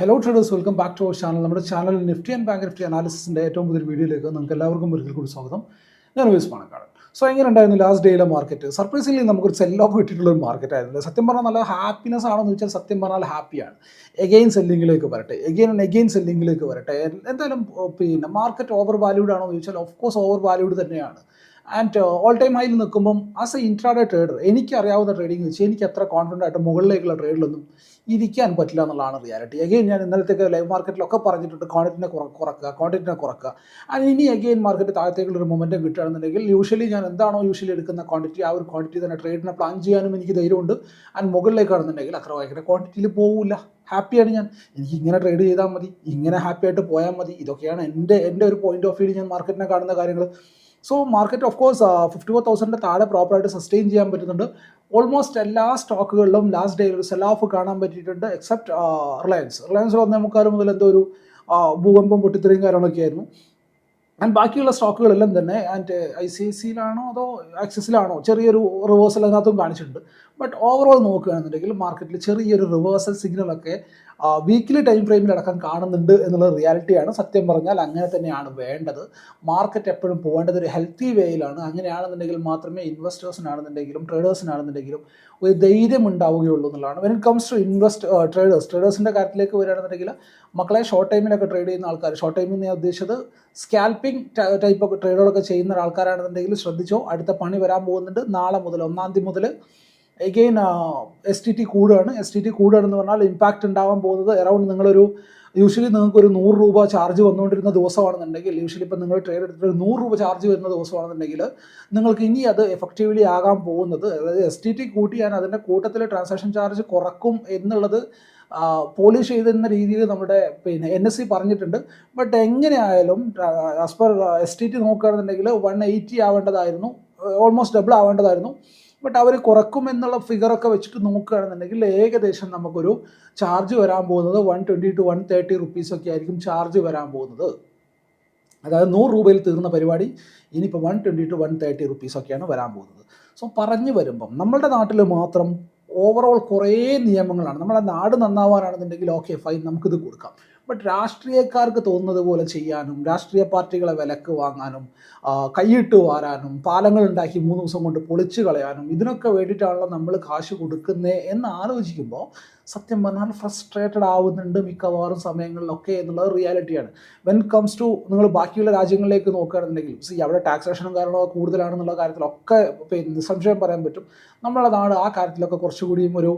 Hello traders welcome back to our channel നമ്മുടെ channel Nifty and bank Nifty അനാലിസിന്റെ ഏറ്റവും പുതിയ വീഡിയോയിലേക്ക് നിങ്ങൾക്ക് എല്ലാവർക്കും ഒരിക്കൽ കൂടി സ്വാഗതം. ഞാൻ ഉപയോഗിച്ച് പാണക്കാട്. സോ എങ്ങനെ ഉണ്ടായിരുന്നു ലാസ്റ്റ് ഡേയിലെ മാർക്കറ്റ് സർപ്രൈസിംഗ്ലി നമുക്കൊരു സെൽ ഓഫ് കിട്ടിയിട്ടുള്ള ഒരു മാർക്കറ്റ് ആയിരുന്നു. സത്യം പറഞ്ഞാൽ നല്ല ഹാപ്പിനെസ് ആണെന്ന് വെച്ചാൽ സത്യം പറഞ്ഞാൽ ഹാപ്പിയാണ് എഗെയിൻ സെല്ലിങ്ങിലേക്ക് വരട്ടെ. എഗെയിൻ ആൻഡ് എഗെയിൻ സെല്ലിങ്ങിലേക്ക് വരട്ടെ. എന്തായാലും പിന്നെ മാർക്കറ്റ് ഓവർ വാല്യൂഡ് ആണോ എന്ന് ചോദിച്ചാൽ ഓഫ് കോഴ്സ് ഓവർ വാല്യൂഡ് തന്നെയാണ്. ആൻഡ് ഓൾ ടൈം ആയി നിൽക്കുമ്പം ആസ് എ ഇൻട്രാഡേ ട്രേഡർ എനിക്ക് അറിയാവുന്ന ട്രേഡിംഗ് വെച്ച് എനിക്ക് അത്ര കോൺഫിഡന്റ് ആയിട്ട് മുകളിലേക്കുള്ള ട്രേഡിലൊന്നും ഇരിക്കാൻ പറ്റില്ല എന്നുള്ളതാണ് റിയാലിറ്റി അഗെയിൻ ഞാൻ ഇന്നലത്തേക്ക് ലൈവ് മാർക്കറ്റിലൊക്കെ പറഞ്ഞിട്ടുണ്ട് ക്വാണ്ടിറ്റിനെ കുറക്കുക ക്വാണ്ടിറ്റിനെ കുറക്കുക. ആൻഡ് ഇനി അഗെയിൻ മാർക്കറ്റ് താഴത്തേക്കുള്ള ഒരു മൊമെന്റം കിട്ടുകയാണെന്നുണ്ടെങ്കിൽ യൂഷ്വലി ഞാൻ എന്താണോ യൂഷ്വലി എടുക്കുന്ന ക്വാണ്ടിറ്റി ആ ഒരു ക്വാണ്ടിറ്റി തന്നെ ട്രേഡിനെ പ്ലാൻ ചെയ്യാനും എനിക്ക് ധൈര്യമുണ്ട്. ആൻഡ് മുകളിലേക്കാണെന്നുണ്ടെങ്കിൽ അത്ര ഭയങ്കര ക്വാണ്ടിറ്റിയിൽ പോകില്ല ഹാപ്പിയാണ് ഞാൻ. എനിക്ക് ഇങ്ങനെ ട്രേഡ് ചെയ്താൽ മതി. ഇങ്ങനെ ഹാപ്പിയായിട്ട് പോയാൽ മതി. ഇതൊക്കെയാണ് എന്റെ എന്റെ ഒരു പോയിന്റ് ഓഫ് വ്യൂ ഞാൻ മാർക്കറ്റിനെ കാണുന്ന കാര്യങ്ങൾ so market of course fifty four തൗസൻഡിന്റെ താഴെ പ്രോപ്പറായിട്ട് സസ്റ്റെയിൻ ചെയ്യാൻ പറ്റുന്നുണ്ട്. ഓൾമോസ്റ്റ് എല്ലാ സ്റ്റോക്കുകളിലും ലാസ്റ്റ് ഡേ ഒരു സെൽ ഓഫ് കാണാൻ പറ്റിയിട്ടുണ്ട് എക്സെപ്റ്റ് റിലയൻസ് റിലയൻസ് ഒന്നേ മുക്കാൽ മുതൽ എന്തോ ഒരു ഭൂകമ്പം പൊട്ടിത്തെറിയും കാര്യങ്ങളൊക്കെ ആയിരുന്നു. ആൻഡ് ബാക്കിയുള്ള സ്റ്റോക്കുകളെല്ലാം തന്നെ ആൻഡ് ഐ സി ഐ സിയിലാണോ അതോ ആക്സിസിലാണോ ചെറിയൊരു റിവേഴ്സൽ അതിനകത്തും കാണിച്ചിട്ടുണ്ട്. ബട്ട് ഓവറോൾ നോക്കുകയാണെന്നുണ്ടെങ്കിൽ മാർക്കറ്റിൽ ചെറിയൊരു റിവേഴ്സൽ സിഗ്നലൊക്കെ വീക്കിലി ടൈം ഫ്രെയിമിൽ അടക്കം കാണുന്നുണ്ട് എന്നുള്ള റിയാലിറ്റിയാണ് സത്യം പറഞ്ഞാൽ അങ്ങനെ തന്നെയാണ് വേണ്ടത്. മാർക്കറ്റ് എപ്പോഴും പോകേണ്ടത് ഒരു ഹെൽത്തി വേയിലാണ് അങ്ങനെയാണെന്നുണ്ടെങ്കിൽ മാത്രമേ ഇൻവെസ്റ്റേഴ്സിനാണെന്നുണ്ടെങ്കിലും ട്രേഡേഴ്സിനാണെന്നുണ്ടെങ്കിലും ഒരു ധൈര്യം ഉണ്ടാവുകയുള്ളൂ എന്നുള്ളതാണ്. When it comes to invest traders ട്രേഡേഴ്സിന്റെ കാര്യത്തിലേക്ക് വരികയാണെന്നുണ്ടെങ്കിൽ മക്കളെ ഷോർട്ട് ടൈമിലൊക്കെ ട്രേഡ് ചെയ്യുന്ന ആൾക്കാർ ഷോർട്ട് ടൈമിൽ ഞാൻ ഉദ്ദേശിച്ചത് സ്കാൽപ്പിംഗ് ടൈപ്പ് ഒക്കെ ട്രേഡുകളൊക്കെ ചെയ്യുന്ന ആൾക്കാരാണെന്നുണ്ടെങ്കിൽ ശ്രദ്ധിച്ചോ അടുത്ത പണി വരാൻ പോകുന്നുണ്ട്. നാളെ മുതൽ ഒന്നാം തീയതി മുതൽ എഗെയിൻ എസ് ടി ടി കൂടുകയാണ് എസ് ടി ടി കൂടുകയാണെന്ന് പറഞ്ഞാൽ ഇമ്പാക്റ്റ് ഉണ്ടാവാൻ പോകുന്നത് എറൗണ്ട് നിങ്ങളൊരു യൂഷ്വലി നിങ്ങൾക്ക് ഒരു നൂറ് രൂപ ചാർജ് വന്നുകൊണ്ടിരുന്ന ദിവസമാണെന്നുണ്ടെങ്കിൽ യൂഷ്വലി ഇപ്പം നിങ്ങൾ ട്രേഡ് എടുത്തിട്ട് ഒരു നൂറ് രൂപ ചാർജ് വരുന്ന ദിവസമാണെന്നുണ്ടെങ്കിൽ നിങ്ങൾക്ക് ഇനി അത് എഫക്റ്റീവ്ലി ആകാൻ പോകുന്നത് അതായത് എസ് ടി ടി കൂട്ടി ഞാൻ അതിന്റെ കൂട്ടത്തിൽ ട്രാൻസാക്ഷൻ ചാർജ് കുറക്കും എന്നുള്ളത് പോളിഷ് ചെയ്തെന്ന രീതിയിൽ നമ്മുടെ പിന്നെ എൻ എസ് സി പറഞ്ഞിട്ടുണ്ട്. ബട്ട് എങ്ങനെയായാലും as per S T T നോക്കുകയാണെന്നുണ്ടെങ്കിൽ വൺ എയ്റ്റി ആവേണ്ടതായിരുന്നു ഓൾമോസ്റ്റ് ഡബിൾ ആവേണ്ടതായിരുന്നു. ബട്ട് അവർ കുറക്കും എന്നുള്ള ഫിഗറൊക്കെ വെച്ചിട്ട് നോക്കുകയാണെന്നുണ്ടെങ്കിൽ ഏകദേശം നമുക്കൊരു ചാർജ് വരാൻ പോകുന്നത് one twenty two one thirty റുപ്പീസൊക്കെ ആയിരിക്കും ചാർജ് വരാൻ പോകുന്നത്. അതായത് നൂറ് രൂപയിൽ തീർന്ന പരിപാടി ഇനിയിപ്പോൾ one twenty two one thirty റുപ്പീസൊക്കെയാണ് വരാൻ പോകുന്നത്. സോ പറഞ്ഞു വരുമ്പം നമ്മളുടെ നാട്ടിൽ മാത്രം ഓവറോൾ കുറേ നിയമങ്ങളാണ്. നമ്മുടെ നാട് നന്നാവാനാണെന്നുണ്ടെങ്കിൽ ഓക്കെ ഫൈൻ നമുക്കിത് കൊടുക്കാം. ബട്ട് രാഷ്ട്രീയക്കാർക്ക് തോന്നുന്നത് പോലെ ചെയ്യാനും രാഷ്ട്രീയ പാർട്ടികളെ വിലക്ക് വാങ്ങാനും കൈയിട്ട് വാരാനും പാലങ്ങൾ ഉണ്ടാക്കി മൂന്ന് ദിവസം കൊണ്ട് പൊളിച്ചു കളയാനും ഇതിനൊക്കെ വേണ്ടിയിട്ടാണല്ലോ നമ്മൾ കാശ് കൊടുക്കുന്നത് എന്ന് ആലോചിക്കുമ്പോൾ സത്യം പറഞ്ഞാൽ ഫ്രസ്ട്രേറ്റഡ് ആവുന്നുണ്ട് മിക്കവാറും സമയങ്ങളിലൊക്കെ എന്നുള്ളത് റിയാലിറ്റിയാണ് വെൻ കംസ് ടു നിങ്ങൾ ബാക്കിയുള്ള രാജ്യങ്ങളിലേക്ക് നോക്കുകയാണെന്നുണ്ടെങ്കിൽ സി അവിടെ ടാക്സേഷനും കാരണമൊക്കെ കൂടുതലാണെന്നുള്ള കാര്യത്തിലൊക്കെ നിസ്സംശയം പറയാൻ പറ്റും. നമ്മുടെ നാട് ആ കാര്യത്തിലൊക്കെ കുറച്ചുകൂടിയും ഒരു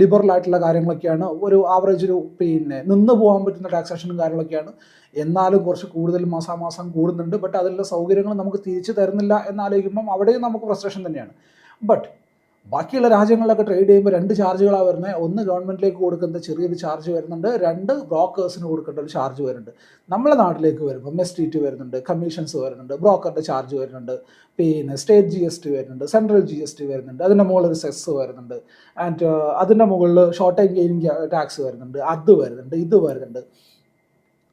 ലിബറൽ ആയിട്ടുള്ള കാര്യങ്ങളൊക്കെയാണ്. ഒരു ആവറേജ് ഒരു പിന്നെ നിന്ന് പോകാൻ പറ്റുന്ന ടാക്സേഷനും കാര്യങ്ങളൊക്കെയാണ്. എന്നാലും കുറച്ച് കൂടുതൽ മാസാമാസം കൂടുന്നുണ്ട്. ബട്ട് അതിലുള്ള സൗകര്യങ്ങൾ നമുക്ക് തിരിച്ചു തരുന്നില്ല എന്നാലോചിക്കുമ്പം അവിടെയും നമുക്ക് ഫ്രസ്ട്രേഷൻ തന്നെയാണ്. ബട്ട് ബാക്കിയുള്ള രാജ്യങ്ങളിലൊക്കെ ട്രേഡ് ചെയ്യുമ്പോൾ രണ്ട് ചാർജുകളാണ് വരുന്നത് ഒന്ന് ഗവൺമെന്റിലേക്ക് കൊടുക്കുന്ന ചെറിയൊരു ചാർജ് വരുന്നുണ്ട്. രണ്ട് ബ്രോക്കേഴ്സിന് കൊടുക്കേണ്ട ഒരു ചാർജ് വരുന്നുണ്ട്. നമ്മളെ നാട്ടിലേക്ക് വരുമ്പോൾ എസ് ടി ടി വരുന്നുണ്ട് കമ്മീഷൻസ് വരുന്നുണ്ട് ബ്രോക്കറിന്റെ ചാർജ് വരുന്നുണ്ട് പിന്നെ സ്റ്റേറ്റ് ജി എസ് ടി വരുന്നുണ്ട് സെൻട്രൽ ജി എസ് ടി വരുന്നുണ്ട് അതിന്റെ മുകളിൽ സെസ് വരുന്നുണ്ട് ആൻഡ് അതിന്റെ മുകളിൽ ഷോർട്ട് ടൈം ഗെയിനിങ് ടാക്സ് വരുന്നുണ്ട് അത് വരുന്നുണ്ട് ഇത് വരുന്നുണ്ട്.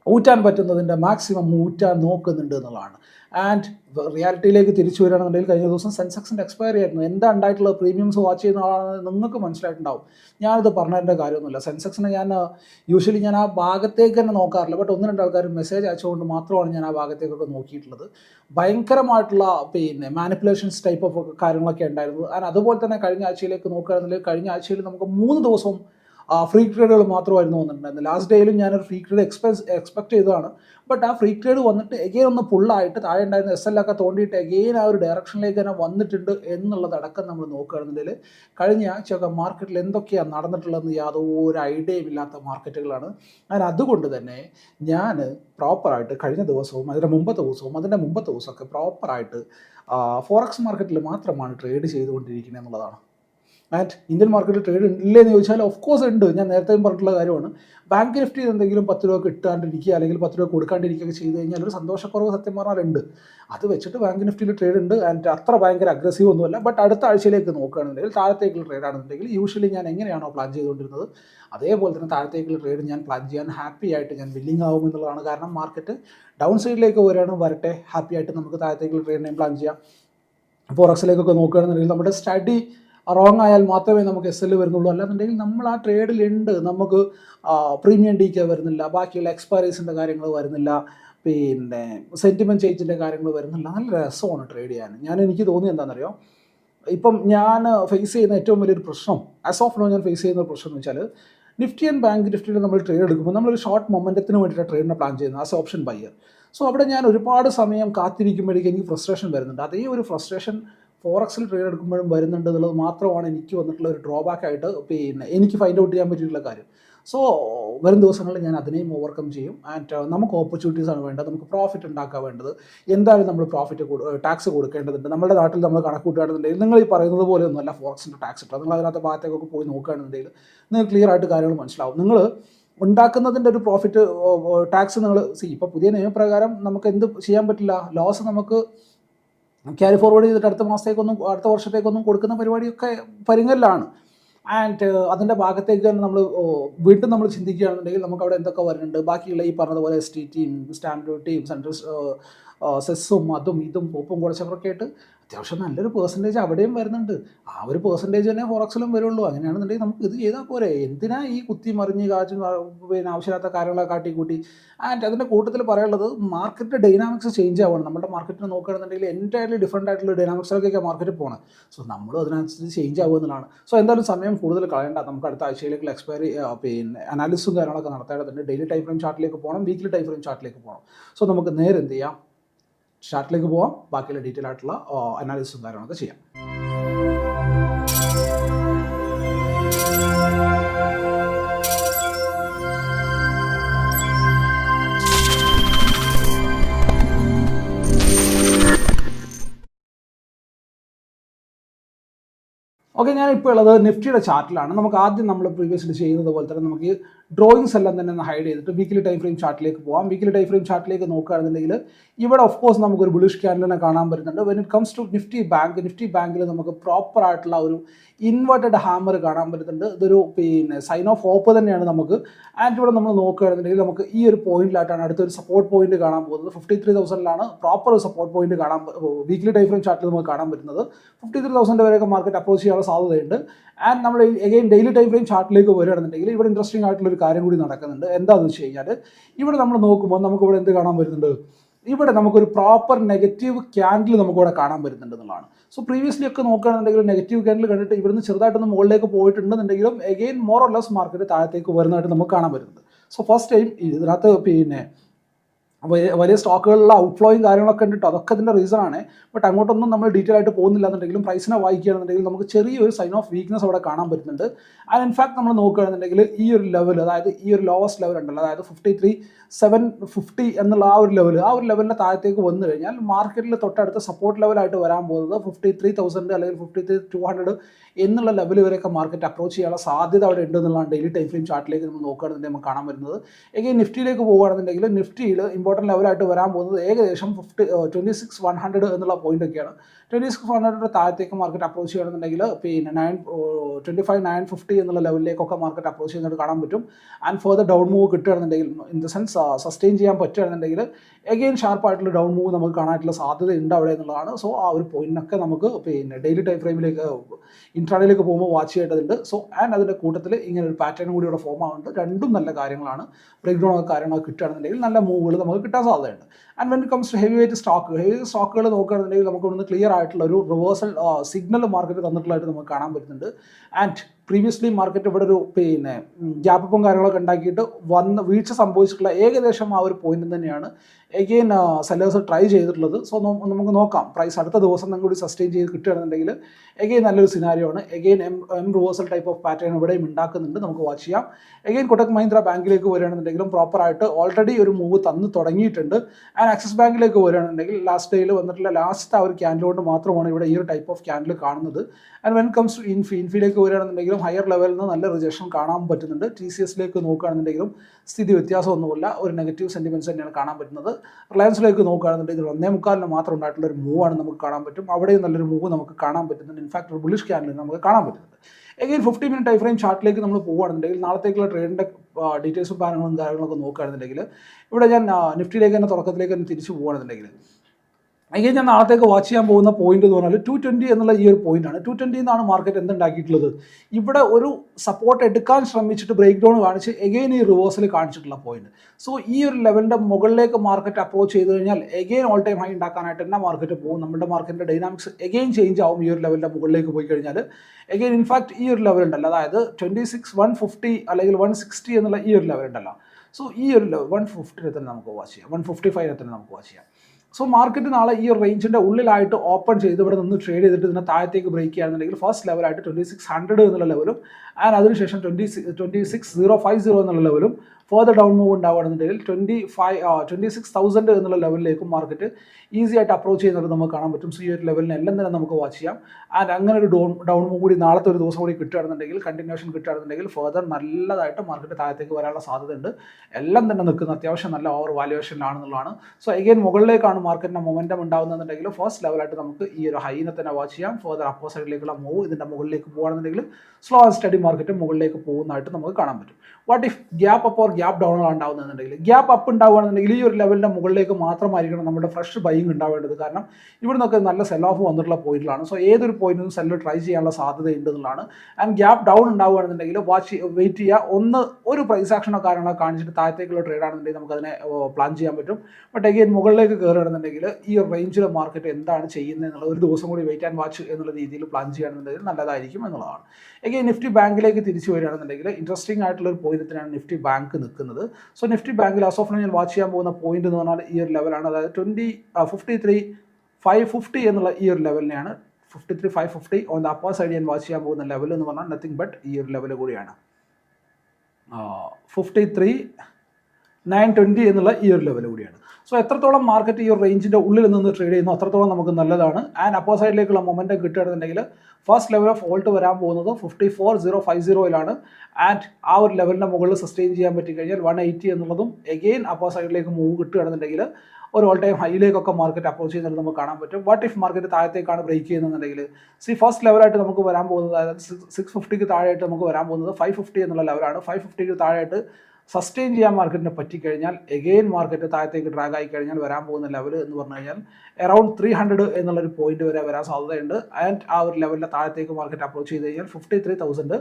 ഊറ്റാൻ പറ്റുന്നതിന്റെ മാക്സിമം ഊറ്റാൻ നോക്കുന്നുണ്ട് എന്നുള്ളതാണ്. ആൻഡ് റിയാലിറ്റിയിലേക്ക് തിരിച്ചു വരികയാണെന്നുണ്ടെങ്കിൽ കഴിഞ്ഞ ദിവസം സെൻസെക്സിന്റെ എക്സ്പയറി ആയിരുന്നു. എന്താ ഉണ്ടായിട്ടുള്ള പ്രീമിയംസ് വാച്ച് ചെയ്യുന്ന ആളാണെന്ന് നിങ്ങൾക്ക് മനസ്സിലായിട്ടുണ്ടാവും. ഞാനിത് പറഞ്ഞതിന്റെ കാര്യമൊന്നുമില്ല. സെൻസെക്സിനെ ഞാൻ യൂഷ്വലി ഞാൻ ആ ഭാഗത്തേക്ക് തന്നെ നോക്കാറില്ല. ബട്ട് ഒന്ന് രണ്ട് ആൾക്കാർ മെസ്സേജ് അയച്ചുകൊണ്ട് മാത്രമാണ് ഞാൻ ആ ഭാഗത്തേക്കൊക്കെ നോക്കിയിട്ടുള്ളത്. ഭയങ്കരമായിട്ടുള്ള പിന്നെ മാനിപ്പുലേഷൻസ് ടൈപ്പ് ഓഫ് കാര്യങ്ങളൊക്കെ ഉണ്ടായിരുന്നു. ആൻഡ് അതുപോലെ തന്നെ കഴിഞ്ഞ ആഴ്ചയിലേക്ക് നോക്കുകയാണെന്നുണ്ടെങ്കിൽ കഴിഞ്ഞ ആഴ്ചയിൽ നമുക്ക് മൂന്ന് ദിവസവും ഫ്രീ ട്രേഡുകൾ മാത്രമായിരുന്നു വന്നിട്ടുണ്ടായിരുന്നു ലാസ്റ്റ് ഡേയിലും ഞാനൊരു ഫ്രീ ട്രേഡ് എക്സ്പെക്ട് എക്സ്പെക്ട് ചെയ്തതാണ്. ബട്ട് ആ ഫ്രീ ട്രേഡ് വന്നിട്ട് എഗെയിൻ ഒന്ന് പുള്ളായിട്ട് താഴെ ഉണ്ടായിരുന്ന എസ് എൽ ഒക്കെ തോണ്ടിയിട്ട് എഗെയിൻ ആ ഒരു ഡയറക്ഷനിലേക്ക് തന്നെ വന്നിട്ടുണ്ട് എന്നുള്ളതടക്കം നമ്മൾ നോക്കുകയാണെന്നുണ്ടെങ്കിൽ കഴിഞ്ഞ ആഴ്ചയൊക്കെ മാർക്കറ്റിൽ എന്തൊക്കെയാണ് നടന്നിട്ടുള്ളതെന്ന് യാതൊരു ഐഡിയയും ഇല്ലാത്ത മാർക്കറ്റുകളാണ് ഞാൻ അതുകൊണ്ട് തന്നെ ഞാൻ പ്രോപ്പറായിട്ട് കഴിഞ്ഞ ദിവസവും അതിന്റെ മുമ്പത്തെ ദിവസവും അതിന്റെ മുമ്പത്തെ ദിവസമൊക്കെ പ്രോപ്പറായിട്ട് ഫോറക്സ് മാർക്കറ്റിൽ മാത്രമാണ് ട്രേഡ് ചെയ്തുകൊണ്ടിരിക്കുന്നത് എന്നുള്ളതാണ്. ആൻഡ് ഇന്ത്യൻ മാർക്കറ്റിൽ ട്രേഡ് ഇല്ലേ എന്ന് ചോദിച്ചാൽ ഓഫ് കോഴ്സ് ഉണ്ട്. ഞാൻ നേരത്തെയും പറഞ്ഞിട്ടുള്ള കാര്യമാണ്. ബാങ്ക് നിഫ്റ്റി എന്തെങ്കിലും പത്ത് രൂപ കിട്ടാണ്ടിരിക്കുക അല്ലെങ്കിൽ പത്ത് രൂപ കൊടുക്കാണ്ടിരിക്കുക ചെയ്ത് കഴിഞ്ഞാൽ ഒരു സന്തോഷക്കുറവ് സത്യം പറഞ്ഞാൽ ഉണ്ട്. അത് വെച്ചിട്ട് ബാങ്ക് നിഫ്റ്റിയിൽ ട്രേഡ് ഉണ്ട്. ആൻഡ് അത്ര ഭയങ്കര അഗ്രസീവ് ഒന്നുമല്ല. ബട്ട് അടുത്ത ആഴ്ചയിലേക്ക് നോക്കുകയാണെന്നുണ്ടെങ്കിൽ താഴത്തേക്കുള്ള ട്രേഡ് ആണെന്നുണ്ടെങ്കിൽ യൂഷ്വലി ഞാൻ എങ്ങനെയാണോ പ്ലാൻ ചെയ്തുകൊണ്ടിരുന്നത്. അതേപോലെ തന്നെ താഴത്തേക്കുള്ള ട്രേഡ് ഞാൻ പ്ലാൻ ചെയ്യാൻ ഹാപ്പി ആയിട്ട് ഞാൻ വില്ലിംഗ് ആകും എന്നുള്ളതാണ്. കാരണം മാർക്കറ്റ് ഡൗൺ സൈഡിലേക്ക് വരികയാണ് വരട്ടെ ഹാപ്പി ആയിട്ട് നമുക്ക് താഴത്തേക്കുള്ള ട്രേഡിനെയും പ്ലാൻ ചെയ്യാം. ഫോറക്സിലേക്കൊക്കെ നോക്കുകയാണെന്നുണ്ടെങ്കിൽ നമ്മുടെ സ്റ്റഡി റോങ് ആയാൽ മാത്രമേ നമുക്ക് എസ് എൽ വരുന്നുള്ളൂ. അല്ലാന്നുണ്ടെങ്കിൽ നമ്മൾ ആ ട്രേഡിലുണ്ട് നമുക്ക് പ്രീമിയം ഡി കെ വരുന്നില്ല. ബാക്കിയുള്ള എക്സ്പയറീസിന്റെ കാര്യങ്ങൾ വരുന്നില്ല. പിന്നെ സെന്റിമെന്റ് ചേഞ്ചിന്റെ കാര്യങ്ങൾ വരുന്നില്ല. നല്ല രസമാണ് ട്രേഡ് ചെയ്യാൻ. ഞാൻ എനിക്ക് തോന്നി എന്താണെന്നറിയോ? ഇപ്പം ഞാൻ ഫേസ് ചെയ്യുന്ന ഏറ്റവും വലിയൊരു പ്രശ്നം ആസ് ഓഫ് നോ ഞാൻ ഫേസ് ചെയ്യുന്ന പ്രശ്നം എന്ന് വെച്ചാൽ നിഫ്റ്റി ആൻഡ് ബാങ്ക് നിഫ്റ്റിയിൽ നമ്മൾ ട്രേഡ് എടുക്കുമ്പോൾ നമ്മളൊരു ഷോർട്ട് മൊമെന്റത്തിന് വേണ്ടിയിട്ട് ട്രേഡിനെ പ്ലാൻ ചെയ്യുന്നത് ആസ് ഓപ്ഷൻ ബയ്യർ സോ അവിടെ ഞാൻ ഒരുപാട് സമയം കാത്തിരിക്കുമ്പോഴേക്കും എനിക്ക് ഫ്രസ്ട്രേഷൻ വരുന്നുണ്ട്. അതേ ഒരു ഫ്രസ്ട്രേഷൻ ഫോറക്സിൽ ട്രേഡ് എടുക്കുമ്പോഴും വരുന്നുണ്ട് എന്നുള്ളത് മാത്രമാണ് എനിക്ക് വന്നിട്ടുള്ള ഒരു ഡ്രോബാക്ക് ആയിട്ട് പിന്നെ എനിക്ക് ഫൈൻഡ് ഔട്ട് ചെയ്യാൻ പറ്റിയിട്ടുള്ള കാര്യം. സോ വരും ദിവസങ്ങളിൽ ഞാൻ അതിനെയും ഓവർകം ചെയ്യും. ആൻഡ് നമുക്ക് ഓപ്പർച്യൂണിറ്റീസ് ആണ് വേണ്ടത്. നമുക്ക് പ്രോഫിറ്റ് ഉണ്ടാക്കാൻ വേണ്ടത്. എന്തായാലും നമ്മൾ പ്രോഫിറ്റ് ടാക്സ് കൊടുക്കേണ്ടതുണ്ട്. നമ്മുടെ നാട്ടിൽ നമ്മൾ കണക്ക് കൂട്ടുകയാണെന്നുണ്ടെങ്കിൽ നിങ്ങൾ ഈ പറയുന്നത് പോലെ ഒന്നുമല്ല ഫോറക്സിന്റെ ടാക്സ് ഇട്ടത്. നിങ്ങൾ അതിനകത്ത് ഭാഗത്തേക്കൊക്കെ പോയി നോക്കുകയാണെന്നുണ്ടെങ്കിൽ നിങ്ങൾ ക്ലിയർ ആയിട്ട് കാര്യങ്ങൾ മനസ്സിലാവും. നിങ്ങൾ ഉണ്ടാക്കുന്നതിന്റെ ഒരു പ്രോഫിറ്റ് ടാക്സ് നിങ്ങൾ സി ഇപ്പോൾ പുതിയ നിയമപ്രകാരം നമുക്ക് എന്ത് ചെയ്യാൻ പറ്റില്ല? ലോസ് നമുക്ക് ക്യാരി ഫോർവേഡ് ചെയ്തിട്ട് അടുത്ത മാസത്തേക്കൊന്നും അടുത്ത വർഷത്തേക്കൊന്നും കൊടുക്കുന്ന പരിപാടിയൊക്കെ പരിങ്ങലിലാണ് ആൻഡ് അതിന്റെ ഭാഗത്തേക്ക് തന്നെ നമ്മൾ വീണ്ടും നമ്മൾ ചിന്തിക്കുകയാണെന്നുണ്ടെങ്കിൽ നമുക്ക് അവിടെ എന്തൊക്കെ വരുന്നുണ്ട്? ബാക്കിയുള്ള ഈ പറഞ്ഞതുപോലെ എസ് ടി ടിയും സ്റ്റാമ്പ് ഡ്യൂട്ടിയും സെൻട്രൽ സെസ്സും അതും ഇതും പോപ്പും കുറച്ചവരൊക്കെ ആയിട്ട് അത്യാവശ്യം നല്ലൊരു പേഴ്സന്റേജ് അവിടെയും വരുന്നുണ്ട്. ആ ഒരു പേഴ്സന്റേജ് തന്നെ ഫോറക്സിലും വരുള്ളൂ. അങ്ങനെയാണെന്നുണ്ടെങ്കിൽ നമുക്ക് ഇത് ചെയ്താൽ പോരെ. എന്തിനാ ഈ കുത്തി മറിഞ്ഞ് കാച്ചും പിന്നെ ആവശ്യമില്ലാത്ത കാര്യങ്ങളൊക്കെ കാട്ടിക്കൂട്ടി? ആൻഡ് അതിന്റെ കൂട്ടത്തിൽ പറയാനുള്ളത് മാർക്കറ്റ് ഡൈനാമിക്സ് ചേഞ്ച് ആവണം. നമ്മുടെ മാർക്കറ്റിനെ നോക്കുകയാണെന്നുണ്ടെങ്കിൽ എന്റയർലി ഡിഫറെന്റ് ആയിട്ടുള്ള ഡൈനാമിക്സിലേക്കൊക്കെ മാർക്കറ്റ് പോകണം സോ നമ്മളും അതിനനുസരിച്ച് ചേഞ്ച് ആവുമെന്നുള്ളതാണ് സോ എന്തായാലും സമയം കൂടുതൽ കളയണ്ട. നമുക്ക് അടുത്ത ആഴ്ചയിലേക്ക് എക്സ്പയറി പിന്നെ അനാലിസും കാര്യങ്ങളൊക്കെ നടത്തേണ്ടതുണ്ട്. ഡെയിലി ടൈം ഫ്രെയിം ചാർട്ടിലേക്ക് പോകണം വീക്കിലി ടൈം ഫ്രെയിം ചാർട്ടിലേക്ക് പോകണം സോ നമുക്ക് നേരെ എന്ത് ചെയ്യാം? ചാർട്ടിലേക്ക് പോവാം. ബാക്കിയുള്ള ഡീറ്റെയിൽ ആയിട്ടുള്ള അനാലിസും കാര്യങ്ങളൊക്കെ ചെയ്യാം. ഓക്കെ ഞാൻ ഇപ്പോൾ ഉള്ളത് നിഫ്റ്റിയുടെ ചാർട്ടിലാണ് നമുക്ക് ആദ്യം നമ്മൾ പ്രീവിയസ്ലി ചെയ്യുന്നത് പോലെ തന്നെ നമുക്ക് ഡ്രോയിങ്സ് എല്ലാം തന്നെ ഒന്ന് ഹൈഡ് ചെയ്തിട്ട് വീക്കിലി ടൈം ഫ്രെയിം ചാർട്ടിലേക്ക് പോകാം വീക്കിലി ടൈം ഫ്രെയിം ചാർട്ടിലേക്ക് നോക്കുകയാണെന്നുണ്ടെങ്കിൽ ഇവിടെ ഓഫ് കോഴ്സ് നമുക്കൊരു ബുളിഷ് ക്യാൻഡലിനെ കാണാൻ പറ്റുന്നുണ്ട്. When it comes to Nifty bank Nifty ബാങ്കിൽ നമുക്ക് പ്രോപ്പർ ആയിട്ടുള്ള ഒരു ഇൻവേർട്ടഡ് ഹാമർ കാണാൻ പറ്റുന്നുണ്ട്. ഇതൊരു പിന്നെ സൈൻ ഓഫ് ഓപ്പ് തന്നെയാണ് നമുക്ക്. ആൻഡ് ഇവിടെ നമ്മൾ നോക്കുകയാണെന്നുണ്ടെങ്കിൽ നമുക്ക് ഈ ഒരു പോയിന്റിലായിട്ടാണ് അടുത്തൊരു സപ്പോർട്ട് പോയിന്റ് കാണാൻ പോകുന്നത്. ഫിഫ്റ്റി ത്രീ തൗസൻഡിലാണ് പ്രോപ്പർ ഒരു സപ്പോർട്ട് പോയിന്റ് കാണാൻ വീക്കിലി ടൈം ഫ്രെയിം ചാർട്ടിൽ നമുക്ക് കാണാൻ പറ്റുന്നത്. ഫിഫ്റ്റി ത്രീ തൗസൻഡ് വരെയൊക്കെ മാർക്കറ്റ് അപ്രോച്ച് ചെയ്യാനുള്ള സാധ്യതയുണ്ട്. ആൻഡ് നമ്മൾ എഗെയിൻ ഡെയിലി ടൈം ഫ്രെയിം ചാർട്ടിലേക്ക് വരികയാണെന്നുണ്ടെങ്കിൽ ഇവിടെ ഇൻട്രസ്റ്റിംഗ് ആയിട്ടുള്ള ഒരു കാര്യം കൂടി നടക്കുന്നുണ്ട്. എന്താണെന്ന് വെച്ച് കഴിഞ്ഞാൽ ഇവിടെ നമ്മൾ നോക്കുമ്പോൾ നമുക്ക് ഇവിടെ എന്ത് കാണാൻ വരുന്നുണ്ട്? ഇവിടെ നമുക്കൊരു പ്രോപ്പർ നെഗറ്റീവ് ക്യാൻഡിൽ നമുക്കിവിടെ കാണാൻ വരുന്നുണ്ട് എന്നുള്ളതാണ്. സോ പ്രീവിയസ്ലി ഒക്കെ നോക്കുകയാണെന്നുണ്ടെങ്കിൽ നെഗറ്റീവ് ക്യാൻഡിൽ കണ്ടിട്ട് ഇവിടുന്ന് ചെറുതായിട്ടൊന്ന് മുകളിലേക്ക് പോയിട്ടുണ്ടെന്നുണ്ടെങ്കിലും again more or less market താഴത്തേക്ക് വരുന്നതായിട്ട് നമുക്ക് കാണാൻ വരുന്നത് സോ ഫസ്റ്റ് ടൈം ഇതിനകത്ത് പിന്നെ വലിയ സ്റ്റോക്കുകളിലുള്ള ഔട്ട്ഫ്ലോയും കാര്യങ്ങളൊക്കെ ഉണ്ട് അതൊക്കെ അതിന്റെ റീസൺ ആണ്. ബട്ട് അങ്ങോട്ടൊന്നും നമ്മൾ ഡീറ്റെയിൽ ആയിട്ട് പോകുന്നില്ല എന്നുണ്ടെങ്കിലും പ്രൈസിനെ വായിക്കുകയാണെന്നുണ്ടെങ്കിൽ നമുക്ക് ചെറിയൊരു സൈൻ ഓഫ് വീക്ക്നെസ് അവിടെ കാണാൻ പറ്റുന്നുണ്ട്. ആൻഡ് ഇൻഫാക്ട് നമ്മൾ നോക്കുകയാണെന്നുണ്ടെങ്കിൽ ഈ ഒരു ലെവൽ അതായത് ഈ ഒരു ലോവസ്റ്റ് ലെവൽ ഉണ്ടല്ലോ. അതായത് ഫിഫ്റ്റി ത്രീ സെവൻ ഫിഫ്റ്റി എന്നുള്ള ആ ഒരു ലെവൽ ആ ഒരു ലെവലിന്റെ താഴത്തേക്ക് വന്നു കഴിഞ്ഞാൽ മാർക്കറ്റിൽ തൊട്ടടുത്ത സപ്പോർട്ട് ലെവലായിട്ട് വരാൻ പോകുന്നത് ഫിഫ്റ്റി ത്രീ തൗസൻഡ് അല്ലെങ്കിൽ ഫിഫ്റ്റി ത്രീ ടു ഹൺഡ്രഡ് എന്നുള്ള ലെവൽ വരെയൊക്കെ മാർക്കറ്റ് അപ്രോച്ച് ചെയ്യാനുള്ള സാധ്യത അവിടെ ഉണ്ട് എന്നുള്ളതാണ് ഡെയിലി ടൈം ഫ്രെയിം ചാർട്ടിലേക്ക് നമ്മൾ നോക്കുകയാണെന്നുണ്ടെങ്കിൽ നമുക്ക് കാണാൻ വരുന്നത് എങ്കിൽ നിഫ്റ്റിയിലേക്ക് പോകുകയാണെന്നുണ്ടെങ്കിൽ നിഫ്റ്റിയിൽ ഇമ്പോർട്ടന്റ് ലെവലായിട്ട് വരാൻ പോകുന്നത് ഏകദേശം fifty twenty six one hundred എന്നുള്ള പോയിന്റ് ഒക്കെയാണ്. ട്വന്റി സിക്സ് വൺ ഹൺഡ്രഡ് താഴത്തേക്ക് മാർക്കറ്റ് അപ്രോച്ച് ചെയ്യണമെന്നുണ്ടെങ്കിൽ പിന്നെ nine twenty five nine fifty എന്നുള്ള ലെവലിലേക്കൊക്കെ മാർക്കറ്റ് അപ്രോച്ച് ചെയ്യുന്നത് കാണാൻ പറ്റും. And for the down move കിട്ടുകയാണെന്നുണ്ടെങ്കിൽ in the sense sustain ചെയ്യാൻ പറ്റുകയാണെന്നുണ്ടെങ്കിൽ എഗെയിൻ ഷാർപ്പായിട്ടുള്ള ഡൗൺ മൂവ് നമുക്ക് കാണാനായിട്ടുള്ള സാധ്യത ഉണ്ട് അവിടെ എന്നുള്ളതാണ്. സോ ആ ഒരു പോയിന്റിനൊക്കെ നമുക്ക് പിന്നെ ഡെയിലി ടൈം ഫ്രെയിമിലേക്ക് ഇൻട്രാഡിലേക്ക് പോകുമ്പോൾ വാച്ച് ചെയ്യേണ്ടതുണ്ട്. സോ ആൻഡ് അതിന്റെ കൂട്ടത്തിൽ ഇങ്ങനെ ഒരു പാറ്റേൺ കൂടി ഇവിടെ ഫോം ആവുന്നുണ്ട്. രണ്ടും നല്ല കാര്യങ്ങളാണ്. ബ്രേക്ക് ഡൗൺ കാര്യങ്ങളൊക്കെ കിട്ടുകയാണെന്നുണ്ടെങ്കിൽ നല്ല മൂവുകൾ നമുക്ക് കിട്ടാൻ സാധ്യതയുണ്ട്. And when comes to heavy weight stock heavy weight സ്റ്റോക്കുകൾ നോക്കുകയാണെന്നുണ്ടെങ്കിൽ നമുക്ക് ഇവിടുന്ന് ക്ലിയർ ആയിട്ടുള്ള ഒരു റിവേഴ്സൽ സിഗ്നൽ മാർക്കറ്റ് തന്നിട്ടുള്ളതായിട്ട് നമുക്ക് കാണാൻ പറ്റുന്നുണ്ട്. ആൻഡ് പ്രീവിയസ്ലി മാർക്കറ്റ് ഇവിടെ ഒരു പിന്നെ ഗ്യാപ്പും കാര്യങ്ങളൊക്കെ ഉണ്ടാക്കിയിട്ട് വന്ന് വീഴ്ച സംഭവിച്ചിട്ടുള്ള ഏകദേശം ആ ഒരു പോയിന്റ് തന്നെയാണ്. എഗെയിൻ സെല്ലേഴ്സ് ട്രൈ ചെയ്തിട്ടുള്ളത്. സോ നമുക്ക് നോക്കാം. പ്രൈസ് അടുത്ത ദിവസം നിങ്ങൾ കൂടി സസ്റ്റെയിൻ ചെയ്ത് കിട്ടുകയാണെന്നുണ്ടെങ്കിൽ എഗെയിൻ നല്ലൊരു സിനാരിയോ ആണ്. Again M M reversal type of pattern ഇവിടെയും ഉണ്ടാക്കുന്നുണ്ട്. നമുക്ക് വാച്ച് ചെയ്യാം. എഗെയിൻ കൊട്ടക് മഹീന്ദ്ര ബാങ്കിലേക്ക് വരികയാണെന്നുണ്ടെങ്കിലും പ്രോപ്പറായിട്ട് ഓൾറെഡി ഒരു മൂവ് തന്നു തുടങ്ങിയിട്ടുണ്ട്. ആൻഡ് ആക്സിസ് ബാങ്കിലേക്ക് വരികയാണെന്നുണ്ടെങ്കിൽ ലാസ്റ്റ് ഡേയിൽ വന്നിട്ടുള്ള ലാസ്റ്റ് ആ ഒരു ക്യാൻഡിലോട്ട് മാത്രമാണ് ഇവിടെ ഈ ഒരു ടൈപ്പ് ഓഫ് ക്യാൻഡിൽ കാണുന്നത്. And when comes to Infy ഇൻഫിയിലേക്ക് വരികയാണെന്നുണ്ടെങ്കിലും ഹയർ ലെവലിൽ നിന്ന് നല്ല റിജക്ഷൻ കാണാൻ പറ്റുന്നുണ്ട്. ടി സി എസിലേക്ക് നോക്കുകയാണെന്നുണ്ടെങ്കിലും സ്ഥിതി വ്യത്യാസമൊന്നുമില്ല. ഒരു നെഗറ്റീവ് സെന്റിമെന്റ്സ് തന്നെയാണ് കാണാൻ പറ്റുന്നത്. റിലയൻസിലേക്ക് നോക്കുകയാണെന്നുണ്ടെങ്കിൽ ഒന്നേ മുക്കാലിന് മാത്രം ഉണ്ടായിട്ടുള്ള ഒരു മൂവാണ് നമുക്ക് കാണാൻ പറ്റും. അവിടെയും നല്ലൊരു മൂവ് നമുക്ക് കാണാൻ പറ്റുന്നുണ്ട്. ഇൻഫാക്ട് ഒരു ബുളിഷ് ക്യാൻഡിൽ നമുക്ക് കാണാൻ പറ്റുന്നുണ്ട്. Again fifty minute time frame ചാർട്ടിലേക്ക് നമ്മൾ പോകുകയാണെന്നുണ്ടെങ്കിൽ നാളത്തേക്കുള്ള ട്രേഡിന്റെ ഡീറ്റെയിൽസും കാര്യങ്ങളും കാര്യങ്ങളൊക്കെ നോക്കുകയാണെന്നുണ്ടെങ്കിൽ ഇവിടെ ഞാൻ നിഫ്റ്റിയിലേക്ക് തന്നെ തുടക്കത്തിലേക്ക് തന്നെ തിരിച്ചു പോകുകയാണെന്നുണ്ടെങ്കിൽ again ഞാൻ നാളത്തേക്ക് വാച്ച് ചെയ്യാൻ പോകുന്ന പോയിന്റ് എന്ന് പറഞ്ഞാൽ ടു ട്വന്റി എന്നുള്ള ഈ ഒരു പോയിന്റ് ആണ്. ടു ട്വന്റി എന്നാണ് മാർക്കറ്റ് എന്തുണ്ടാക്കിയിട്ടുള്ളത്? ഇവിടെ ഒരു സപ്പോർട്ട് എടുക്കാൻ ശ്രമിച്ചിട്ട് ബ്രേക്ക് ഡൗൺ കാണിച്ച് എഗെയിൻ ഈ റിവേഴ്സിൽ കാണിച്ചിട്ടുള്ള പോയിന്റ് സോ ഈ ഒരു ലെവലിന്റെ മുകളിലേക്ക് മാർക്കറ്റ് അപ്രോച്ച് ചെയ്ത് കഴിഞ്ഞാൽ എഗെയിൻ ഓൾ ടൈം ഹൈ ഉണ്ടാക്കാനായിട്ട് തന്നെ മാർക്കറ്റ് പോകും. നമ്മുടെ മാർക്കറ്റിന്റെ ഡൈനാമിക്സ് എഗെയിൻ ചേഞ്ച് ആവും ഈ ഒരു ലെവലിന്റെ മുകളിലേക്ക് പോയി കഴിഞ്ഞാൽ എഗെയിൻ ഇൻഫാക്ട് ഈ ഒരു ലെവൽ ഉണ്ടല്ലോ അതായത് ട്വന്റി സിക്സ് വൺ ഫിഫ്റ്റി അല്ലെങ്കിൽ വൺ സിക്സ്റ്റി എന്നുള്ള ഈ ഒരു ലെവൽ ഉണ്ടല്ലോ സോ ഈ ഒരു ലെവൽ വൺ ഫിഫ്റ്റിനെ തന്നെ നമുക്ക് വാച്ച് ചെയ്യാം. വൺ ഫിഫ്റ്റി ഫൈവിനെ തന്നെ നമുക്ക് വാച്ച് ചെയ്യാം. സോ മാർക്കറ്റ് നാളെ ഈ റേഞ്ചിന്റെ ഉള്ളിലായിട്ട് ഓപ്പൺ ചെയ്ത് ഇവിടെ നിന്ന് ട്രേഡ് ചെയ്തിട്ട് ഇതിനെ താഴത്തേക്ക് ബ്രേക്ക് ചെയ്യുകയാണെന്നുണ്ടെങ്കിൽ ഫസ്റ്റ് ലെവലായിട്ട് ട്വന്റി സിക്സ് ഹൺഡ്രഡ് എന്നുള്ള ലെവലും ആൻഡ് അതിനുശേഷം twenty twenty six zero five zero എന്നുള്ള ലെവലും further down move ഉണ്ടാവുകയാണെന്നുണ്ടെങ്കിൽ twenty five twenty six thousand എന്നുള്ള ലെവലിലേക്കും മാർക്കറ്റ് ഈസി ആയിട്ട് അപ്രോച്ച് ചെയ്യുന്നത് നമുക്ക് കാണാൻ പറ്റും. സി ഒരു ലെവലിന് എല്ലാം തന്നെ നമുക്ക് വാച്ച് ചെയ്യാം. ആൻഡ് അങ്ങനെ ഒരു ഡൗൺ ഡൗൺ മൂവ് കൂടി നാളത്തെ ഒരു ദിവസം കൂടി കിട്ടുകയാണെന്നുണ്ടെങ്കിൽ കണ്ടിന്യൂഷൻ കിട്ടുകയാണെന്നുണ്ടെങ്കിൽ ഫർദർ നല്ലതായിട്ട് മാർക്കറ്റ് താഴത്തേക്ക് വരാനുള്ള സാധ്യതയുണ്ട്. എല്ലാം തന്നെ നിൽക്കുന്ന അത്യാവശ്യം നല്ല ഓവർ വാല്യുവേഷനിലാണെന്നുള്ളതാണ് സോ അഗെയിൻ മുകളിലേക്കാണ് മാർക്കറ്റിന്റെ മൊമെന്റം ഉണ്ടാകുന്നതെന്നുണ്ടെങ്കിൽ ഫസ്റ്റ് ലെവലായിട്ട് നമുക്ക് ഈ ഒരു ഹൈനെ തന്നെ വാച്ച് ചെയ്യാം. ഫർദർ അപ്പോ സൈഡിലേക്കുള്ള മൂവ് ഇതിന്റെ മുകളിലേക്ക് പോകുകയാണെന്നുണ്ടെങ്കിൽ സ്ലോ ആൻഡ് സ്റ്റഡി മാർക്കറ്റ് മുകളിലേക്ക് പോകുന്നതായിട്ട് നമുക്ക് കാണാൻ പറ്റും. What if gap up or gap down ഉണ്ടാകുന്നതെന്നുണ്ടെങ്കിൽ gap up ഉണ്ടാവുകയാണെന്നുണ്ടെങ്കിൽ ഈ ഒരു ലെവലിന്റെ മുകളിലേക്ക് മാത്രമായിരിക്കണം നമ്മുടെ ഫ്രഷ് ബൈങ് ഉണ്ടാവേണ്ടത്. കാരണം ഇവിടെ നിന്നൊക്കെ നല്ല സെൽ ഓഫ് വന്നിട്ടുള്ള പോയിന്റിലാണ് സോ ഏതൊരു പോയിന്റിനും സെല്ല് ട്രൈ ചെയ്യാനുള്ള സാധ്യത ഉണ്ട് എന്നുള്ളതാണ് ആൻഡ് ഗ്യാപ്പ് ഡൗൺ ഉണ്ടാവുകയാണെന്നുണ്ടെങ്കിൽ വാച്ച് വെയിറ്റ് ചെയ്യുക. ഒന്ന് ഒരു പ്രൈസ് ആക്ഷനോ കാര്യങ്ങളോ കാണിച്ചിട്ട് താഴത്തേക്കുള്ള ട്രേഡ് ആണെന്നുണ്ടെങ്കിൽ നമുക്ക് അതിനെ പ്ലാൻ ചെയ്യാൻ പറ്റും. ബട്ട് അഗെയിൻ മുകളിലേക്ക് കയറുകയാണെന്നുണ്ടെങ്കിൽ ഈ റേഞ്ചിലെ മാർക്കറ്റ് എന്താണ് ചെയ്യുന്നത് എന്നുള്ള ഒരു ദിവസം കൂടി വെയിറ്റ് ആൻഡ് വാച്ച് എന്നുള്ള രീതിയിൽ പ്ലാൻ ചെയ്യുകയാണെന്നുണ്ടെങ്കിൽ നല്ലതായിരിക്കും എന്നുള്ളതാണ്. എഗെയിൻ നിഫ്റ്റി ബാങ്കിലേക്ക് തിരിച്ചു വരികയാണെന്നുണ്ടെങ്കിൽ ഇൻട്രസ്റ്റിംഗ് ആയിട്ടുള്ള ഒരു പോയിന്റത്തിനാണ് നിഫ്റ്റി ബാങ്ക് നിൽക്കുന്നത്. സോ നിഫ്റ്റി ബാങ്കിൽ ആസ് ഓഫ് ഞാൻ വാച്ച് ചെയ്യാൻ പോകുന്ന പോയിന്റ് എന്ന് പറഞ്ഞാൽ ഈ ഒരു ലെവലാണ് അതായത് twenty fifty three five fifty എന്നുള്ള ഈ ഒരു ലെവലിനെയാണ് fifty three five fifty on the upper side ഞാൻ വാച്ച് ചെയ്യാൻ പോകുന്ന ലെവൽ എന്ന് പറഞ്ഞാൽ നത്തിങ് ബട്ട് ഈ ഒരു ലെവൽ കൂടിയാണ്. ഫിഫ്റ്റി ത്രീ നയൻ ട്വന്റി എന്നുള്ള ഈ ഒരു ലെവൽ കൂടിയാണ്. സോ എത്രത്തോളം മാർക്കറ്റ് ഈ ഒരു റേഞ്ചിന്റെ ഉള്ളിൽ നിന്ന് ട്രേഡ് ചെയ്യുന്നു അത്രത്തോളം നമുക്ക് നല്ലതാണ്. ആൻഡ് അപ്പോ സൈഡിലേക്കുള്ള മൊമെന്റം കിട്ടുകയാണെന്നുണ്ടെങ്കിൽ ഫസ്റ്റ് ലെവൽ ഓഫ് ഓൾട്ട് വരാൻ പോകുന്നത് ഫിഫ്റ്റി ഫോർ സീറോ ഫൈവ് സീറോയിലാണ് ആൻഡ് ആ ഒരു ലെവലിന്റെ മുകളിൽ സസ്റ്റെയിൻ ചെയ്യാൻ പറ്റി കഴിഞ്ഞാൽ വൺ എയ്റ്റി എന്നുള്ളതും എഗെയിൻ അപ്പോ സൈഡിലേക്ക് മൂവ് കിട്ടുകയാണെന്നുണ്ടെങ്കിൽ ഒരു ഓൾ ടൈം ഹൈയിലേക്കൊക്കെ മാർക്കറ്റ് അപ്രോച്ച് ചെയ്യുന്നത് നമുക്ക് കാണാൻ പറ്റും. വാട്ട് ഇഫ് മാർക്കറ്റ് താഴത്തേക്കാണ് ബ്രേക്ക് ചെയ്യുന്നുണ്ടെങ്കിൽ സി ഫസ്റ്റ് ലെവലായിട്ട് നമുക്ക് വരാൻ പോകുന്നത് അതായത് സിക്സ് ഫിഫ്റ്റിക്ക് താഴെയായിട്ട് നമുക്ക് വരാൻ പോകുന്നത് ഫൈവ് ഫിഫ്റ്റി എന്നുള്ള ലെവലാണ് ഫൈവ് ഫിഫ്റ്റിക്ക് താഴെയായിട്ട് സസ്റ്റെയിൻ ചെയ്യാൻ മാർക്കറ്റിനെ പറ്റിക്കഴിഞ്ഞാൽ എഗെയിൻ മാർക്കറ്റ് താഴത്തേക്ക് ഡ്രാഗ് ആയി കഴിഞ്ഞാൽ വരാൻ പോകുന്ന ലെവൽ എന്ന് പറഞ്ഞു കഴിഞ്ഞാൽ അറൌണ്ട് ത്രീ ഹൺഡ്രഡ് എന്നുള്ളൊരു പോയിന്റ് വരെ വരാൻ സാധ്യതയുണ്ട്. ആൻഡ് ആ ഒരു ലെവലിലെ താഴത്തേക്ക് മാർക്കറ്റ് അപ്രോച്ച് ചെയ്ത് കഴിഞ്ഞാൽ ഫിഫ്റ്റി ത്രീ തൗസൻഡ്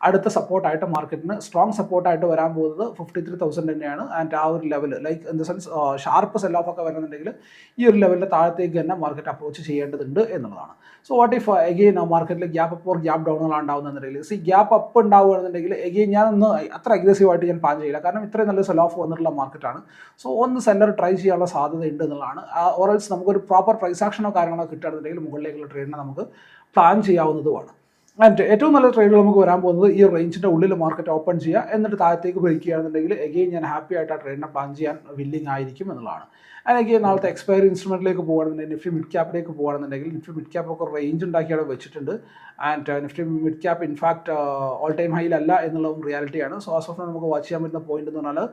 അടുത്ത സപ്പോർട്ടായിട്ട് മാർക്കറ്റിന് സ്ട്രോങ് സപ്പോർട്ടായിട്ട് വരാൻ പോകുന്നത് ഫിഫ്റ്റി ത്രീ തൗസൻഡ് തന്നെയാണ്. ആൻഡ് ആ ഒരു level like in the sense sharp sell off ഒക്കെ വരുന്നുണ്ടെങ്കിൽ ഈ ഒരു ലെവലിന്റെ താഴത്തേക്ക് തന്നെ മാർക്കറ്റ് അപ്രോച്ച് ചെയ്യേണ്ടതുണ്ട് എന്നുള്ളതാണ്. സോ വാട്ട് ഇഫ് എഗെയിൻ മാർക്കറ്റിൽ ഗ്യാപ്പ് അപ്പ് ഓർ ഗ്യാപ്പ് ഡൗണുകളാണ് ഉണ്ടാവുന്നുണ്ടെങ്കിൽ സി ഗ്യാപ്പ് അപ്പ് ഉണ്ടാവുകയാണെന്നുണ്ടെങ്കിൽ എഗെയിൻ ഞാൻ ഒന്ന് അത്ര അഗ്രസീവായിട്ട് ഞാൻ പ്ലാൻ ചെയ്യില്ല. കാരണം ഇത്രയും നല്ല സെൽ ഓഫ് വന്നിട്ടുള്ള മാർക്കറ്റാണ് സോ ഒന്ന് സെല്ലർ ട്രൈ ചെയ്യാനുള്ള സാധ്യത ഉണ്ട് എന്നുള്ളതാണ് ഓറൽസ് നമുക്കൊരു പ്രോപ്പർ പ്രൈസ് ആക്ഷനോ കാര്യങ്ങളോ കിട്ടുകയാണെന്നുണ്ടെങ്കിൽ മുകളിലേക്കുള്ള ട്രേഡിനെ നമുക്ക് പ്ലാൻ ചെയ്യാവുന്നതുമാണ്. ആൻഡ് ഏറ്റവും നല്ല ട്രേഡുകൾ നമുക്ക് വരാൻ പോകുന്നത് ഈ റേഞ്ചിന്റെ ഉള്ളിൽ മാർക്കറ്റ് ഓപ്പൺ ചെയ്യുക എന്നിട്ട് താഴത്തേക്ക് ബ്രേക്ക് എഗെയിൻ ഞാൻ ഹാപ്പി ആയിട്ട് ആ ട്രേഡിനെ പ്ലാൻ ചെയ്യാൻ വില്ലിംഗ് ആയിരിക്കും എന്നുള്ളതാണ്. എഗെയിൻ നാളത്തെ എക്സ്പയറി ഇൻസ്ട്രുമെന്റിലേക്ക് പോകുകയാണെന്നുണ്ടെങ്കിൽ നിഫ്റ്റി മിഡ് ക്യാപ്പിലേക്ക് പോകുകയാണെന്നുണ്ടെങ്കിൽ നിഫ്റ്റി മിഡ് ക്യാപ്പ് ഒക്കെ റേഞ്ച് ഉണ്ടാക്കി അവിടെ വെച്ചിട്ടുണ്ട്. And Nifty mid cap in fact all time ഹൈയിലല്ല എന്നുള്ളതും റിയാലിറ്റിയാണ് സോ ആസ് ഓഫ് നമുക്ക് വാച്ച് ചെയ്യാൻ പറ്റുന്ന പോയിന്റ് എന്ന് പറഞ്ഞാൽ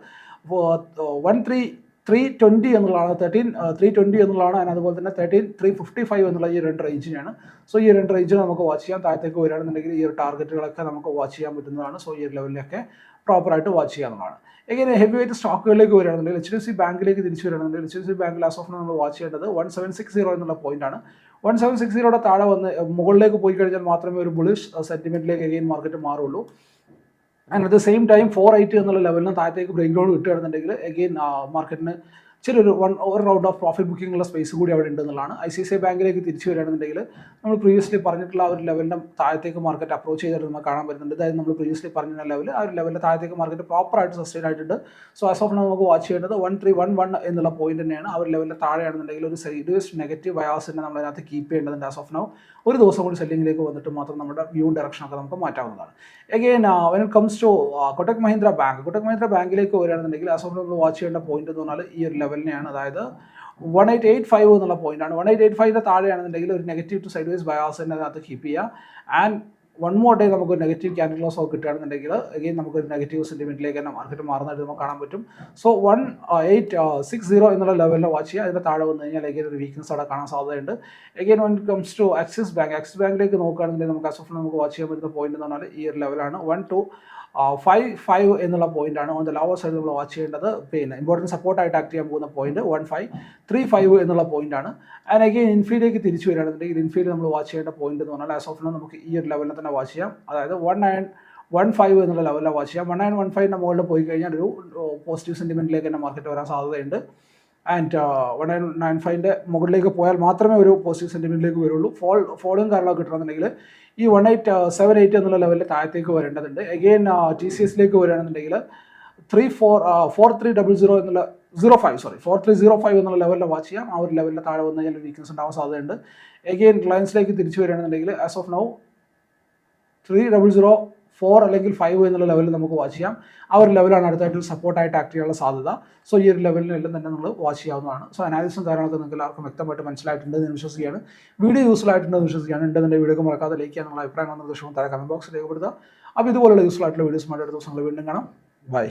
വൺ ത്രീ ത്രീ ട്വന്റി എന്നുള്ളതാണ് തേർട്ടീൻ ത്രീ ട്വന്റി എന്നുള്ളതാണ് അതിന് അതുപോലെ തന്നെ തേർട്ടീൻ ത്രീ ഫിഫ്റ്റി ഫൈവ് എന്നുള്ള ഈ രണ്ട് റേഞ്ചിനാണ് സോ ഈ രണ്ട് റേഞ്ചിൽ നമുക്ക് വാച്ച് ചെയ്യാം. താഴത്തേക്ക് വരികയാണെന്നുണ്ടെങ്കിൽ ഈ ഒരു ടാർഗറ്റുകളൊക്കെ നമുക്ക് വാച്ച് ചെയ്യാൻ പറ്റുന്നതാണ്. സോ ഈ ലെവലിലൊക്കെ പ്രോപ്പറായിട്ട് വാച്ച് ചെയ്യാവുന്നതാണ്. എങ്ങനെ ഹെവി വെയിറ്റ് സ്റ്റോക്കുകളിലേക്ക് വരികയാണെന്നുണ്ടെങ്കിൽ എച്ച് ഡി സി ബാങ്കിലേക്ക് തിരിച്ചു വരികയാണെന്നുണ്ടെങ്കിൽ H D C bank as of നമ്മൾ വാച്ച് ചെയ്യേണ്ടത് വൺ സെവൻ സിക്സ് സീറോ എന്നുള്ള പോയിന്റാണ് വൺ സെവൻ സിക്സ് സീറോയുടെ താഴെ വന്ന് മുകളിലേക്ക് പോയി കഴിഞ്ഞാൽ മാത്രമേ ഒരു ബുളിഷ് സെന്റിമെന്റിലേക്ക് again market മാറുള്ളൂ and at the same time four eighty എന്നുള്ള ലെവലിന് താഴത്തേക്ക് ബ്രേക്ക് ഡൗൺ കിട്ടുകയാണെന്നുണ്ടെങ്കിൽ എഗെയിൻ മാർക്കറ്റിന് ചെറിയൊരു വൺ ഒരു റൗണ്ട് ഓഫ് പ്രോഫിറ്റ് ബുക്കിംഗ് ഉള്ള സ്പേസ് കൂടി അവിടെ ഉണ്ടെന്നുള്ളതാണ് ഐ സി സി ഐ ബാങ്കിലേക്ക് തിരിച്ചു വരികയാണെന്നുണ്ടെങ്കിൽ നമ്മൾ പ്രീവിയസ്ലി പറഞ്ഞിട്ടുള്ള ആ ഒരു ലെവലിന്റെ താഴത്തേക്ക് മാർക്കറ്റ് അപ്രോച്ച് ചെയ്തിട്ട് നമുക്ക് കാണാൻ പറ്റുന്നുണ്ട്. അതായത് നമ്മൾ പ്രീവിയസ്ലി പറഞ്ഞ ലെവൽ ആ ഒരു ലെവലിന്റെ താഴത്തേക്ക് മാർക്കറ്റ് പ്രോപ്പറായിട്ട് സസ്റ്റെയിൻ ആയിട്ടുണ്ട്. സോ ആസ് ഓഫ് നമുക്ക് വാച്ച് ചെയ്യേണ്ടത് വൺ ത്രീ വൺ വൺ എന്നുള്ള പോയിന്റ് തന്നെയാണ്. ആ ഒരു ലെവലിൽ താഴെയാണെന്നുണ്ടെങ്കിൽ ഒരു സീരിയസ് നെഗറ്റീവ് ബയാസിനെ നമ്മൾ അതിനകത്ത് കീപ്പ് ചെയ്യേണ്ടതുണ്ട് ആസ് ഓഫ് നൗ ഒരു ദിവസം കൂടി സെല്ലിങ്ങിലേക്ക് വന്നിട്ട് മാത്രം നമ്മുടെ വ്യൂ ഡയറക്ഷനൊക്കെ നമുക്ക് മാറ്റാവുന്നതാണ്. Again when it comes to Kotak Mahindra bank Kotak Mahindra ബാങ്കിലേക്ക് വരികയാണെന്നുണ്ടെങ്കിൽ ആസ് ഓഫ് നമ്മൾ വാച്ച് ചെയ്യേണ്ട പോയിന്റ് എന്ന് പറഞ്ഞാൽ ഈ ഒരു ലെവലിനെയാണ്. അതായത് വൺ എയ്റ്റ് എയ്റ്റ് ഫൈവ് എന്നുള്ള പോയിന്റാണ് വൺ എയ്റ്റ് എയ്റ്റ് ഫൈവിന്റെ താഴെയാണെന്നുണ്ടെങ്കിൽ ഒരു നെഗറ്റീവ് ടു സൈഡ് വൈസ് ബയാസിന്റെ അതിനകത്ത് കീപ്പ് ചെയ്യുക. ആൻഡ് വൺ മോർ ഡേ നമുക്ക് നെഗറ്റീവ് ക്യാൻഡിൽ ക്ലോസ് ഒക്കെ കിട്ടുകയാണെന്നുണ്ടെങ്കിൽ അഗെയിൻ നമുക്ക് ഒരു നെഗറ്റീവ് സെന്റിമെന്റിലേക്ക് തന്നെ മാർക്കറ്റ് മാറുന്നതായിട്ട് നമുക്ക് കാണാൻ പറ്റും. So one eight six zero എന്നുള്ള ലെവലിൽ വാച്ച് ചെയ്യുക. അതിന്റെ താഴെ വന്നു കഴിഞ്ഞാൽ അഗെയിൻ ഒരു വീക്ക്നസ് അവിടെ കാണാൻ സാധ്യതയുണ്ട്. Again when comes to Axis bank Axis ബാങ്കിലേക്ക് നോക്കുകയാണെന്നുണ്ടെങ്കിൽ നമുക്ക് അസഫ് നമുക്ക് വാച്ച് ചെയ്യാൻ പറ്റുന്ന പോയിന്റ് എന്ന് പറഞ്ഞാൽ ഈ ഒരു ലെവലാണ് വൺ ടു ഫൈവ് ഫൈവ് എന്നുള്ള പോയിന്റാണ് ഓൺ ദ ലോവർ സൈഡ് നമ്മൾ വാച്ച് ചെയ്യേണ്ടത്. പിന്നെ സപ്പോർട്ട് ആയിട്ട് ആക്ട് ചെയ്യാൻ പോകുന്ന point one five three five എന്നുള്ള പോയിന്റാണ് ആൻഡ് അഗെയിൻ ഇൻഫീൽഡിലേക്ക് തിരിച്ചു വരികയാണെന്നുണ്ടെങ്കിൽ ഇൻഫീൽഡ് നമ്മൾ വാച്ച് ചെയ്യേണ്ട പോയിന്റ് എന്ന് പറഞ്ഞാൽ ആസ് ഓഫ് നമുക്ക് ഈ ഒരു ലെവലിൽ തന്നെ വാച്ച് ചെയ്യാം. അതായത് വൺ നയൻ വൺ ഫൈവ് എന്നുള്ള ലെവലിൽ വാച്ച് ചെയ്യാം. വൺ നയൻ വൺ ഫൈവിന്റെ മുകളിൽ പോയി കഴിഞ്ഞാൽ ഒരു പോസിറ്റീവ് സെന്റിമെന്റിലേക്ക് തന്നെ മാർക്കറ്റ് വരാൻ സാധ്യതയുണ്ട്. ആൻഡ് വൺ നയൻ നയൻ ഫൈവിന്റെ മുകളിലേക്ക് പോയാൽ മാത്രമേ ഒരു പോസിറ്റീവ് സെന്റിമെന്റിലേക്ക് വരുള്ളൂ. ഫോൾ ഫോളും കാരണമൊക്കെ കിട്ടണമെന്നുണ്ടെങ്കിൽ ഈ വൺ എയ്റ്റ് സെവൻ എയ്റ്റ് എന്നുള്ള ലെവലിൽ താഴത്തേക്ക് വരേണ്ടതുണ്ട്. എഗെയിൻ ടി സി എസിലേക്ക് വരികയാണെന്നുണ്ടെങ്കിൽ three four four three double zero എന്നുള്ള zero five sorry four three zero five എന്നുള്ള ലെവലിൽ വാച്ച് ചെയ്യാം. ആ ഒരു ലെവലിൽ താഴെ വന്നു കഴിഞ്ഞാൽ വീക്ക്നസ് ഉണ്ടാവാൻ സാധ്യതയുണ്ട്. എഗെയിൻ ക്ലയൻസിലേക്ക് തിരിച്ചു വരികയാണെന്നുണ്ടെങ്കിൽ as of now three double zero four അല്ലെങ്കിൽ ഫൈവ് എന്നുള്ള ലെവലിൽ നമുക്ക് വാച്ച് ചെയ്യാം. ആ ഒരു ലെവലാണ് അടുത്തായിട്ട് സപ്പോർട്ടായിട്ട് ആക്ട് ചെയ്യാനുള്ള സാധ്യത. സോ ഈ ഒരു ലെവലിനെല്ലാം തന്നെ നമ്മൾ വാച്ച് ചെയ്യാവുന്നതാണ്. സോ അനാലിസും കാര്യങ്ങളൊക്കെ നിങ്ങൾക്ക് എല്ലാവർക്കും വ്യക്തമായിട്ട് മനസ്സിലായിട്ടുണ്ട് എന്ന് വിശ്വസിക്കുകയാണ്. വീഡിയോ യൂസ്ഫുൾ ആയിട്ടുണ്ടെന്ന് വിശ്വസിക്കുകയാണ്. ഉണ്ടെന്നുണ്ടെങ്കിൽ വീഡിയോ മറക്കാതെ ലൈക്ക് ചെയ്യാനുള്ള അഭിപ്രായങ്ങൾ നിർദ്ദേശവും താഴെ കമന്റ് ബോക്സിൽ രേഖപ്പെടുത്തുക. അപ്പോൾ ഇതുപോലുള്ള യൂസ്ഫുൾ ആയിട്ടുള്ള വീഡിയോസ് അടുത്ത ദിവസങ്ങൾ വീണ്ടും കാണാം. ബൈ